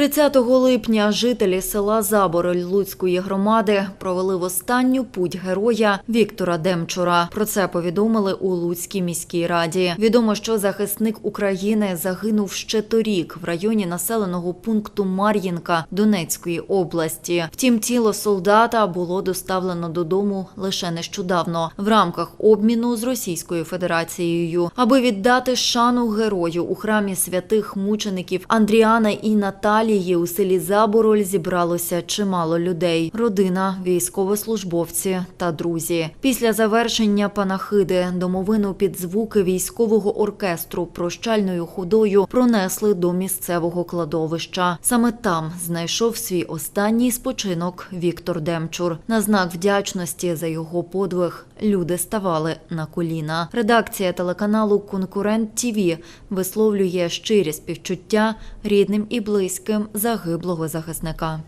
30 липня жителі села Забороль Луцької громади провели в останню путь героя Віктора Демчура. Про це повідомили у Луцькій міській раді. Відомо, що захисник України загинув ще торік в районі населеного пункту Мар'їнка Донецької області. Втім, тіло солдата було доставлено додому лише нещодавно в рамках обміну з Російською Федерацією, аби віддати шану герою у храмі святих мучеників Андріана і Наталії у селі Забороль зібралося чимало людей: родина, військовослужбовці та друзі. Після завершення панахиди домовину під звуки військового оркестру прощальною ходою пронесли до місцевого кладовища. Саме там знайшов свій останній спочинок Віктор Демчур. На знак вдячності за його подвиг люди ставали на коліна. Редакція телеканалу Конкурент ТІВІ висловлює щирі співчуття рідним і близьким загиблого захисника.